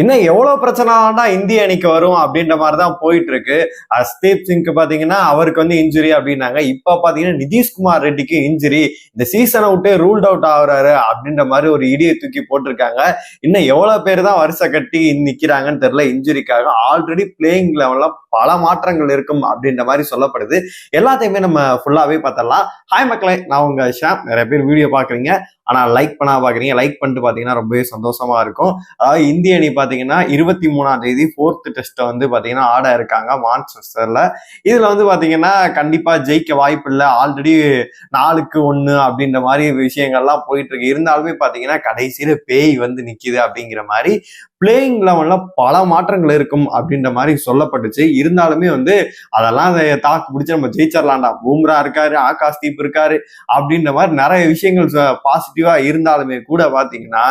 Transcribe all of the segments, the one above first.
இன்னும் எவ்வளவு பிரச்சனை ஆண்டா இந்திய அணிக்கு வரும் அப்படின்ற மாதிரி தான் போயிட்டு இருக்கு அஸ்தீப் சிங்க்கு பாத்தீங்கன்னா அவருக்கு வந்து இன்ஜுரி அப்படின்னாங்க. இப்ப பாத்தீங்கன்னா நிதிஷ்குமார் ரெட்டிக்கு இன்ஜுரி இந்த சீசனை விட்டு ரூல்ட் அவுட் ஆகுறாரு அப்படின்ற மாதிரி ஒரு இடியை தூக்கி போட்டிருக்காங்க. இன்னும் எவ்வளவு பேர் தான் வருஷ கட்டி நிக்கிறாங்கன்னு தெரியல. இன்ஜுரிக்காக ஆல்ரெடி பிளேயிங் லெவல்ல பல மாற்றங்கள் இருக்கும் அப்படின்ற மாதிரி சொல்லப்படுது. எல்லாத்தையுமே நம்ம ஃபுல்லாவே பார்த்தலாம் ஹாய் மக்களே நான் உங்க ஷாம். நிறைய பேர் வீடியோ பாக்குறீங்க ஆனா லைக் பண்ணா பாக்குறீங்க லைக் பண்ணிட்டு பாத்தீங்கன்னா ரொம்பவே சந்தோஷமா இருக்கும். அதாவது இந்திய அணி பாத்தீங்கன்னா இருபத்தி மூணாம் தேதி ஃபோர்த் டெஸ்ட்டை வந்து பாத்தீங்கன்னா ஆட இருக்காங்க மான்செஸ்டர்ல. இதுல வந்து பாத்தீங்கன்னா கண்டிப்பா ஜெயிக்க வாய்ப்பு இல்லை. ஆல்ரெடி நாலுக்கு ஒன்று அப்படின்ற மாதிரி விஷயங்கள்லாம் போயிட்டு இருக்கு. இருந்தாலுமே பாத்தீங்கன்னா கடைசியில பேய் வந்து நிக்குது அப்படிங்கிற மாதிரி பிளேயிங் லெவன்ல பல மாற்றங்கள் இருக்கும் அப்படின்ற மாதிரி சொல்லப்பட்டுச்சு. இருந்தாலுமே வந்து அதெல்லாம் அதை தாக்கு பிடிச்சி நம்ம ஜெயிச்சிடலாம்டா பூம்ரா இருக்காரு ஆகாஷ் தீப் இருக்காரு அப்படின்ற மாதிரி நிறைய விஷயங்கள் பாசிட்டிவா இருந்தாலுமே கூட பாத்தீங்கன்னா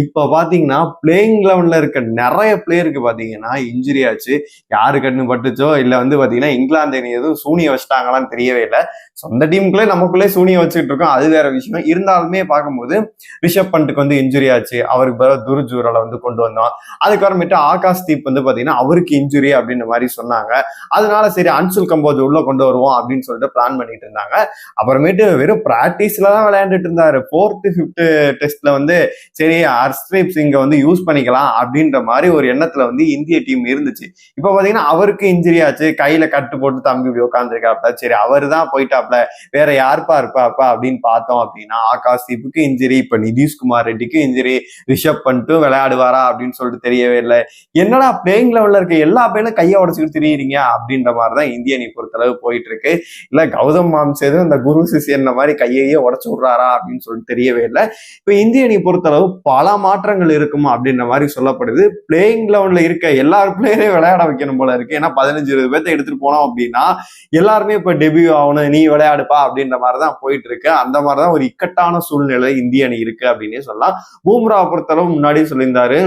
இப்ப பாத்தீங்கன்னா பிளேயிங் லெவன்ல இருக்க நிறைய பிளேயருக்கு பாத்தீங்கன்னா இன்ஜுரி ஆச்சு. யாரு கண்ணு பட்டுச்சோ இல்ல வந்து பாத்தீங்கன்னா இங்கிலாந்து அணி எதுவும் சூனிய வச்சுட்டாங்களான்னு தெரியவே இல்லை. சொந்த டீமுக்குள்ளே நமக்குள்ளே சூனிய வச்சுக்கிட்டு இருக்கோம். அது வேற விஷயம். இருந்தாலுமே பார்க்கும்போது ரிஷப் பண்ட்டுக்கு வந்து இன்ஜுரி ஆச்சு. அவருக்கு பிறகு துருஜூரலை வந்து கொண்டு வந்தோம். அதுக்கப்புறமேட்டு ஆகாஷ் தீப் வந்து பாத்தீங்கன்னா அவருக்கு இன்ஜுரி அப்படின்ற மாதிரி சொன்னாங்க. அதனால சரி அன்சுல் கம்போஜ் உள்ள கொண்டு வருவோம் அப்படின்னு சொல்லிட்டு பிளான் பண்ணிட்டு இருந்தாங்க. அப்புறமேட்டு வெறும் பிராக்டிஸ்ல தான் விளையாண்டுட்டு இருந்தாரு. ஃபோர்த்து ஃபிஃப்த் டெஸ்ட்ல வந்து சரி ஹர்ஸ்தீப் சிங்கை வந்து யூஸ் பண்ணிக்கலாம் அப்படின்ற மாதிரி ஒரு எண்ணத்துல வந்து இந்திய டீம் இருந்துச்சு. இப்போ பாத்தீங்கன்னா அவருக்கு இன்ஜுரி ஆச்சு. கையில கட்டு போட்டு தம்பி இப்படி உட்காந்துருக்காப்ல சரி அவர் தான் போயிட்டாப்ல. வேற யாருப்பா இருப்பாப்பா அப்படின்னு பார்த்தோம் அப்படின்னா ஆகாஷ் தீப்புக்கு இன்ஜுரி இப்ப நிதிஷ்குமார் ரெட்டிக்கு இன்ஜுரி ரிஷப் பண்ணிட்டு விளையாடுவாரா அப்படின்னு சொல்லிட்டு தெரியவே இல்லை. என்னடா பிளேயிங் லெவல்ல இருக்க எல்லா பேரும் கையை உடச்சிக்கிட்டு தெரியுறீங்க? அப்படின்ற மாதிரி தான் இந்திய அணி பொறுத்தளவு போயிட்டு இருக்கு இல்ல கௌதம் மாம்சேதும் இந்த குரு சிசியன் மாதிரி கையையே உடச்சு விடுறாரா அப்படின்னு சொல்லிட்டு தெரியவே இல்லை. இப்ப இந்திய அணி பொறுத்தளவு பல மாற்றங்கள் இருக்கும் அப்படின்ற மாதிரி சொல்லப்படுது. பிளேயிங் லெவல்ல இருக்க எல்லா பிளேயரையும் விளையாட வைக்கணும் போல இருக்கு. ஏன்னா பதினஞ்சு இருபது பேர்த்த எடுத்துட்டு போனோம் அப்படின்னா எல்லாருமே இப்ப டெபியூ ஆகணும் நீ விளையாடுப்பா அப்படின்ற மாதிரி தான் போயிட்டு இருக்கு அந்த மாதிரி தான் ஒரு இக்கட்டான சூழ்நிலை இந்திய அணி இருக்கு அப்படின்னே சொல்லலாம். பூம்ரா பொறுத்தளவு முன்னாடியே சொல்லியிருந்தாரு.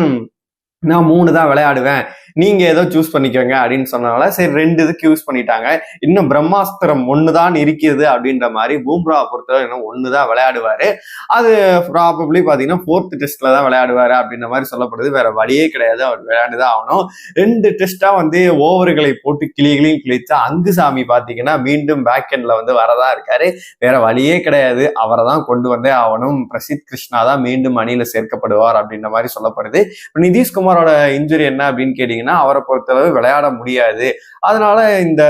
நான் மூணு தான் விளையாடுவேன். நீங்க ஏதோ சூஸ் பண்ணிக்கோங்க அப்படின்னு சொன்னனால சரி ரெண்டு இதுக்கு யூஸ் பண்ணிட்டாங்க. இன்னும் பிரம்மாஸ்திரம் ஒன்று தான் இருக்கிறது அப்படின்ற மாதிரி பூம்ரா பொறுத்தவரை இன்னும் ஒன்று தான் விளையாடுவாரு. அது ப்ராபப்ளி பார்த்தீங்கன்னா ஃபோர்த் டெஸ்ட்ல தான் விளையாடுவாரு அப்படின்ற மாதிரி சொல்லப்படுது. வேற வழியே கிடையாது. அவர் விளையாண்டுதான் ஆகணும். ரெண்டு டெஸ்டா வந்து ஓவர்களை போட்டு கிளிகளையும் கிழிச்சா அங்குசாமி பார்த்தீங்கன்னா மீண்டும் பேக் எண்ட்ல வந்து வரதா இருக்காரு. வேற வழியே கிடையாது. அவரை தான் கொண்டு வந்தே ஆகணும். பிரசித் கிருஷ்ணா தான் மீண்டும் அணியில சேர்க்கப்படுவார் அப்படின்ற மாதிரி சொல்லப்படுது. நிதிஷ்குமார் நிதிஷ்குமாரோட இன்ஜுரி என்ன அப்படின்னு கேட்டிங்கன்னா அவரை பொறுத்தளவு விளையாட முடியாது. அதனால இந்த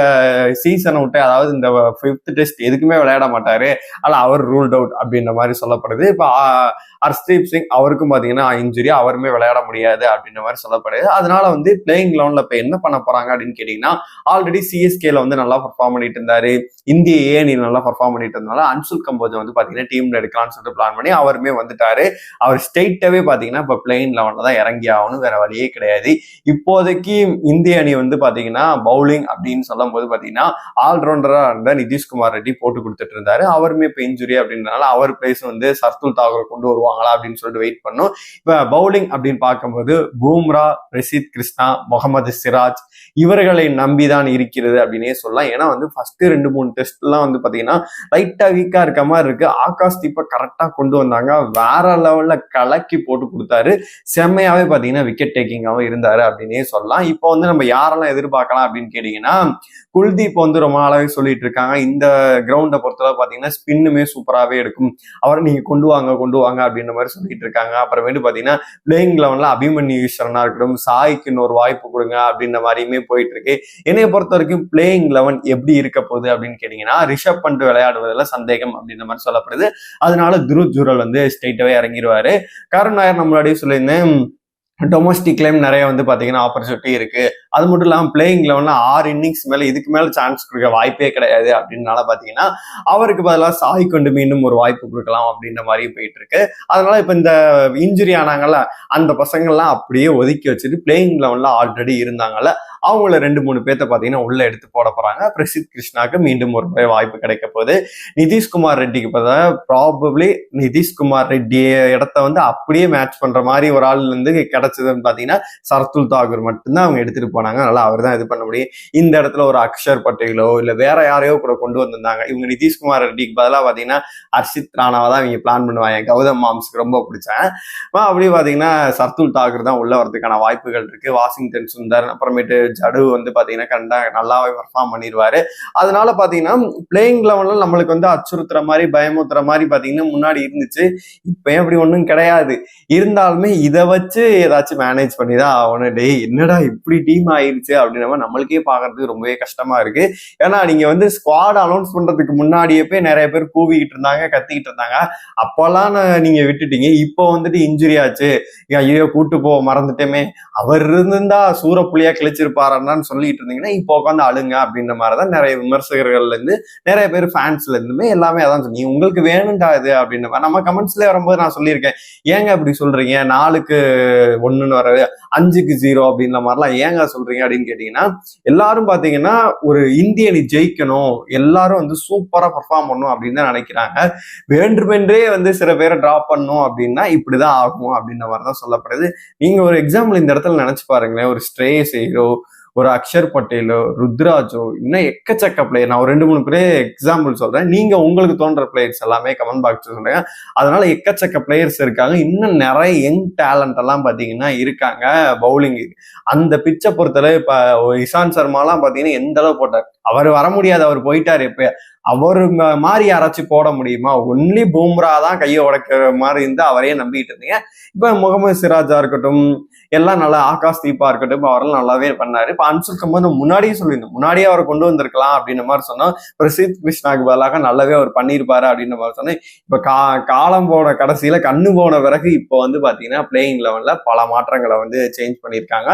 சீசனை விட்டு அதாவது இந்த ஃபிஃப்த் டெஸ்ட் எதுக்குமே விளையாட மாட்டாரு. ஆனால் அவர் ரூல்ட் அவுட் அப்படின்ற மாதிரி சொல்லப்படுது. இப்போ ஹர்ஸ்தீப் சிங் அவருக்கும் பார்த்தீங்கன்னா இன்ஜுரி அவருமே விளையாட முடியாது அப்படின்ற மாதிரி சொல்லப்படுது. அதனால வந்து பிளேயிங் லெவனில் இப்போ என்ன பண்ண போறாங்க அப்படின்னு கேட்டிங்கன்னா ஆல்ரெடி சிஎஸ்கேல வந்து நல்லா பர்ஃபார்ம் பண்ணிட்டு இருந்தாரு. இந்திய ஏ நல்லா பர்ஃபார்ம் பண்ணிட்டு இருந்தாலும் அன்சுல் கம்போஜ் வந்து பார்த்தீங்கன்னா டீம்ல எடுக்கலாம்னு சொல்லிட்டு பிளான் பண்ணி அவருமே வந்துட்டாரு. அவர் ஸ்டேட்டாவே பார்த்தீங்கன்னா இப்போ பிளேயிங் லெவனில் தான் இறங்கி ஆகணும். வேற வழியே கிடையாது. இப்போதைக்கு இந்திய அணி வந்து பாத்தீங்கன்னா பவுலிங் அப்படின்னு சொல்லும் போது பாத்தீங்கன்னா ஆல்ரவுண்டரா இருந்த நிதிஷ்குமார் ரெட்டி போட்டு கொடுத்துட்டு இருந்தாரு. அவருமே இப்ப இன்ஜுரி அப்படின்றனால அவர் பிளேஸ் வந்து சர்துல் தாகூர் கொண்டு வருவாங்களா அப்படின்னு சொல்லிட்டு வெயிட் பண்ணும். இப்ப பவுலிங் அப்படின்னு பார்க்கும்போது பூம்ரா ரஷித் கிருஷ்ணா முகமது சிராஜ் இவர்களை நம்பிதான் இருக்கிறது அப்படின்னே சொல்லலாம். ஏன்னா வந்து ஃபர்ஸ்ட் ரெண்டு மூணு டெஸ்ட் எல்லாம் வந்து பாத்தீங்கன்னா லைட்டா வீக்கா இருக்க மாதிரி இருக்கு. ஆகாஷ் தீப்பா கரெக்டா கொண்டு வந்தாங்க. வேற லெவல்ல கலக்கி போட்டு கொடுத்தாரு. செம்மையாவே பாத்தீங்கன்னா விக்கெட் டேக்கிங்காகவும் இருந்தார் அப்படின்னே சொல்லலாம். இப்போ வந்து நம்ம யாரெல்லாம் எதிர்பார்க்கலாம் அப்படின்னு கேட்டிங்கன்னா குல்தீப் வந்து ரொம்ப நாளாகவே சொல்லிட்டு இருக்காங்க. இந்த கிரவுண்டை பொறுத்தளவு பார்த்தீங்கன்னா ஸ்பின்னுமே சூப்பராகவே இருக்கும் அவரை நீங்கள் கொண்டு வாங்க கொண்டு வாங்க அப்படின்ற மாதிரி சொல்லிட்டு இருக்காங்க. அப்புறமேட்டு பார்த்தீங்கன்னா பிளேயிங் லெவனில் அபிமன்யு ஈஸ்வரனாக இருக்கட்டும் சாய்க்கு இன்னொரு வாய்ப்பு கொடுங்க அப்படின்ற மாதிரியுமே போயிட்டு இருக்கு. என்னைய பொறுத்த வரைக்கும் பிளேயிங் லெவன் எப்படி இருக்க போகுது அப்படின்னு கேட்டிங்கன்னா ரிஷப் பண்ணிட்டு விளையாடுவதில் சந்தேகம் அப்படின்ற மாதிரி சொல்லப்படுது. அதனால துரு ஜூரல் வந்து ஸ்ட்ரெயிட்டாகவே இறங்கிடுவாரு கருண் நாயர் நம்மளாடியே சொல்லியிருந்தேன் டொமஸ்டிக்லேயும் நிறைய வந்து பார்த்தீங்கன்னா ஆப்பர்ச்சுனிட்டி இருக்கு. அது மட்டும் இல்லாமல் பிளேயிங் லெவலில் ஆறு இன்னிங்ஸ் மேலே இதுக்கு மேலே சான்ஸ் கொடுக்க வாய்ப்பே கிடையாது அப்படின்னால பார்த்தீங்கன்னா அவருக்கு பதிலாக சாய் கொண்டு மீண்டும் ஒரு வாய்ப்பு கொடுக்கலாம் அப்படின்ற மாதிரி போயிட்டு இருக்கு. அதனால இப்போ இந்த இன்ஜுரி ஆனாங்கல்ல அந்த பசங்கள்லாம் அப்படியே ஒதுக்கி வச்சுட்டு பிளேயிங் லெவலில் ஆல்ரெடி இருந்தாங்கல்ல அவங்கள ரெண்டு மூணு பேர்த்த பார்த்தீங்கன்னா உள்ள எடுத்து போட போறாங்க. பிரசித் கிருஷ்ணாக்கு மீண்டும் ஒரு வாய்ப்பு கிடைக்க போகுது. நிதிஷ்குமார் ரெட்டிக்கு பார்த்தா ப்ராபப்ளி நிதிஷ்குமார் ரெட்டி இடத்த வந்து அப்படியே மேட்ச் பண்ற மாதிரி ஒரு ஆள் வந்து கிடைச்சதுன்னு பார்த்தீங்கன்னா சரத்துல் தாகூர் மட்டும்தான் அவங்க எடுத்துட்டு போனாங்க. போனாங்க. அதனால அவர் தான் இது பண்ண முடியும். இந்த இடத்துல ஒரு அக்ஷர் பட்டேலோ இல்ல வேற யாரையோ கூட கொண்டு வந்திருந்தாங்க. இவங்க நிதிஷ்குமார் ரெட்டிக்கு பதிலாக பாத்தீங்கன்னா ஹர்ஷித் ராணாவை தான் இவங்க பிளான் பண்ணுவாங்க. கௌதம் மாம்ஸுக்கு ரொம்ப பிடிச்சேன். அப்படியே பாத்தீங்கன்னா சர்துல் தாகூர் தான் உள்ள வரதுக்கான வாய்ப்புகள் இருக்கு. வாஷிங்டன் சுந்தர் அப்புறமேட்டு ஜடு வந்து பாத்தீங்கன்னா கண்டா நல்லாவே பர்ஃபார்ம் பண்ணிடுவாரு அதனால பாத்தீங்கன்னா பிளேயிங் லெவல்ல நம்மளுக்கு வந்து அச்சுறுத்துற மாதிரி பயமுறுத்துற மாதிரி பாத்தீங்கன்னா முன்னாடி இருந்துச்சு. இப்ப அப்படி ஒண்ணும் கிடையாது. இருந்தாலுமே இதை வச்சு ஏதாச்சும் மேனேஜ் பண்ணி தான் ஆகணும். டேய் என்னடா இப்படி டீம் ஆயிடுச்சு அப்படின்ற மாதிரி நம்மளுக்கே பார்க்கறதுக்கு ரொம்பவே கஷ்டமா இருக்கு. ஏன்னா நீங்க வந்து ஸ்குவாட் அனௌன்ஸ் பண்றதுக்கு முன்னாடியே போய் நிறைய பேர் கூவிக்கிட்டு இருந்தாங்க கத்திக்கிட்டு இருந்தாங்க. அப்போல்லாம் நீங்க விட்டுட்டீங்க. இப்போ வந்துட்டு இன்ஜுரி ஆச்சு. ஐயோ கூட்டு போ மறந்துட்டேமே. அவர் இருந்திருந்தா சூரப்புலியா கிழிச்சிருப்பாருன்னு சொல்லிட்டு இருந்தீங்கன்னா இப்போ உட்காந்து அழுங்க அப்படின்ற மாதிரிதான் நிறைய விமர்சகர்கள்ல இருந்து நிறைய பேர் ஃபேன்ஸ்ல இருந்துமே எல்லாமே அதான் சொன்னீங்க. உங்களுக்கு வேணும்டா இது அப்படின்ற மாதிரி. நம்ம கமெண்ட்ஸ்ல வரும்போது நான் சொல்லியிருக்கேன். ஏங்க அப்படி சொல்றீங்க? நாலுக்கு ஒண்ணுன்னு வர அஞ்சுக்கு ஜீரோ அப்படின்ற மாதிரிலாம் ஏங்க சொல்றீங்க அப்படின்னு கேட்டீங்கன்னா எல்லாரும் பாத்தீங்கன்னா ஒரு இந்திய அணி ஜெயிக்கணும் எல்லாரும் வந்து சூப்பரா பர்ஃபார்ம் பண்ணும் அப்படின்னு தான் நினைக்கிறாங்க. வேண்டுமென்றே வந்து சில பேரை டிராப் பண்ணும் அப்படின்னா இப்படிதான் ஆகும் அப்படின்ற மாதிரி தான் சொல்லப்படுது. நீங்க ஒரு எக்ஸாம்பிள் இந்த இடத்துல நினைச்சு பாருங்களேன். ஒரு ஸ்ட்ரே ஹீரோ ஒரு அக்ஷர் பட்டேலோ ருத்ராஜோ இன்னும் எக்கச்சக்க பிளேயர் நான் ஒரு ரெண்டு மூணு பேர் எக்ஸாம்பிள் சொல்றேன். நீங்க உங்களுக்கு தோன்ற பிளேயர்ஸ் எல்லாமே கமெண்ட் பாக்ஸ் சொல்றேன் அதனால எக்கச்சக்க பிளேயர்ஸ் இருக்காங்க. இன்னும் நிறைய யங் டேலண்ட் எல்லாம் பாத்தீங்கன்னா இருக்காங்க பவுலிங் அந்த பிச்சை பொறுத்தளவு இப்ப இசான் சர்மாலாம் பாத்தீங்கன்னா எந்த அளவு போட்டார்? அவர் வர முடியாது. அவர் போயிட்டார் எப்ப அவர் மாதிரி யாராச்சும் போட முடியுமா? ஒன்லி பூம்ரா தான் கையை உடைக்கிற மாதிரி இருந்து அவரையே நம்பிட்டு இருந்தீங்க. இப்போ முகமது சிராஜா இருக்கட்டும் எல்லாம் நல்லா ஆகாஷ் தீபா இருக்கட்டும் அவரெல்லாம் நல்லாவே பண்ணாரு. இப்போ அன்சுல் கம்பர் முன்னாடியே சொல்லியிருந்தோம் முன்னாடியே அவர் கொண்டு வந்திருக்கலாம் அப்படின்ற மாதிரி சொன்னோம். பிரசித் கிருஷ்ணாக்கு பதிலாக நல்லாவே அவர் பண்ணியிருப்பாரு அப்படின்ற மாதிரி சொன்னேன். இப்போ கா காலம் போன கடைசியில கண்ணு போன பிறகு இப்போ வந்து பாத்தீங்கன்னா பிளேயிங் லெவனில் பல மாற்றங்களை வந்து சேஞ்ச் பண்ணியிருக்காங்க.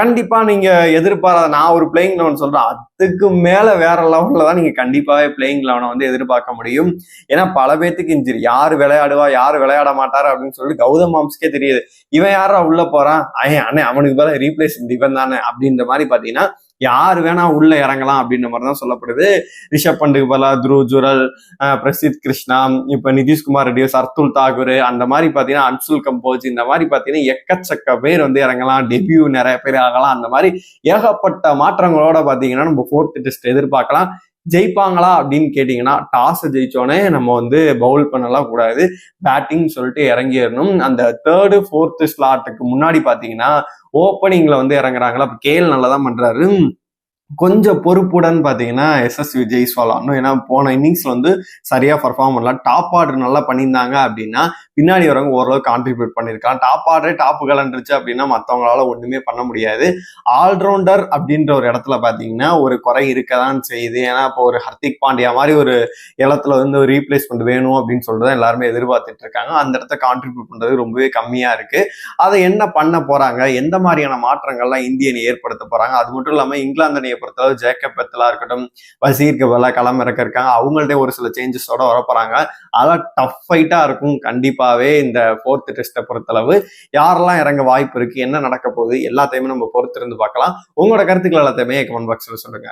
கண்டிப்பா நீங்க எதிர்பாராத நான் ஒரு பிளேயிங் லெவன் சொல்றேன். அதுக்கு மேல வேற லெவல்ல தான் நீங்க கண்டிப்பாவே பிளேயிங் லெவனை வந்து எதிர்பார்க்க முடியும். ஏன்னா பல பேர்த்துக்கு இன்ஜுரி யார் விளையாடுவா யார் விளையாட மாட்டார் அப்படின்னு சொல்லிட்டு கௌதம் மாம்ஸ்க்கே தெரியுது. இவன் யாரா உள்ள போறான்? ஐயன் அண்ணே அவனுக்கு பதிலாக ரீப்ளேஸ் இவன் தானே அப்படின்ற மாதிரி பாத்தீங்கன்னா யார் வேணா உள்ள இறங்கலாம் அப்படின்ற மாதிரி தான் சொல்லப்படுது. ரிஷப் பண்டுக்கு பலா துருவ் ஜுரல் பிரசித் கிருஷ்ணா இப்ப நிதிஷ்குமார் ரெட்டி சர்துல் தாகூர் அந்த மாதிரி பாத்தீங்கன்னா அன்சுல் கம்போஜ் இந்த மாதிரி பாத்தீங்கன்னா எக்கச்சக்க பேர் வந்து இறங்கலாம். டெபியூ நிறைய பேர் ஆகலாம் அந்த மாதிரி ஏகப்பட்ட மாற்றங்களோட பாத்தீங்கன்னா நம்ம ஃபோர்த் டெஸ்ட் எதிர்பார்க்கலாம். ஜெயிப்பாங்களா அப்படின்னு கேட்டிங்கன்னா டாஸ் ஜெயிச்சோடனே நம்ம வந்து பவுல் பண்ணலாம் கூடாது. பேட்டிங் சொல்லிட்டு இறங்கிடணும். அந்த தேர்டு ஃபோர்த்து ஸ்லாட்டுக்கு முன்னாடி பார்த்தீங்கன்னா ஓப்பனிங்ல வந்து இறங்குறாங்களா? அப்போ கேஎல் நல்லா தான் பண்றாரு. கொஞ்சம் பொறுப்புடன் பார்த்தீங்கன்னா எஸ்எஸ்வி ஜெய் சொல்லணும் ஏன்னா போன இன்னிங்ஸ்ல வந்து சரியா பர்ஃபார்ம் பண்ணலாம் டாப் ஆர்டர் நல்லா பண்ணியிருந்தாங்க அப்படின்னா பின்னாடி வரவங்க ஓரளவு கான்ட்ரிபியூட் பண்ணியிருக்காங்க டாப் ஆர்டரே டாப்பு கலண்டுருச்சு அப்படின்னா மற்றவங்களால ஒண்ணுமே பண்ண முடியாது. ஆல்ரவுண்டர் அப்படின்ற ஒரு இடத்துல பார்த்தீங்கன்னா ஒரு குறை இருக்க தான் செய்யுது. ஏன்னா இப்போ ஒரு ஹர்திக் பாண்டியா மாதிரி ஒரு இடத்துல வந்து ஒரு ரீப்ளேஸ்மெண்ட் வேணும் அப்படின்னு சொல்லிட்டு தான் எல்லாருமே எதிர்பார்த்துட்டு இருக்காங்க. அந்த இடத்த கான்ட்ரிபியூட் பண்றது ரொம்பவே கம்மியா இருக்கு. அதை என்ன பண்ண போறாங்க? எந்த மாதிரியான மாற்றங்கள்லாம் இந்திய அணி ஏற்படுத்த போறாங்க? அது மட்டும் இல்லாம இங்கிலாந்து அணியை பொறுத்தளவு ஜேக்கப் பெத்தலா இருக்கட்டும் வசீர் கபலா களம் இறக்க இருக்காங்க. அவங்கள்ட்ட ஒரு சில சேஞ்சஸோட வரப்போறாங்க. அதெல்லாம் டஃப் ஃபைட்டா இருக்கும். கண்டிப்பாவே இந்த ஃபோர்த் டெஸ்ட்டை பொறுத்தளவு யாரெல்லாம் இறங்க வாய்ப்பு இருக்கு என்ன நடக்க போகுது எல்லாத்தையுமே நம்ம பொறுத்திருந்து பார்க்கலாம். உங்களோட கருத்துக்கள் எல்லாத்தையுமே கமெண்ட் பாக்ஸ்ல சொல்லுங்க.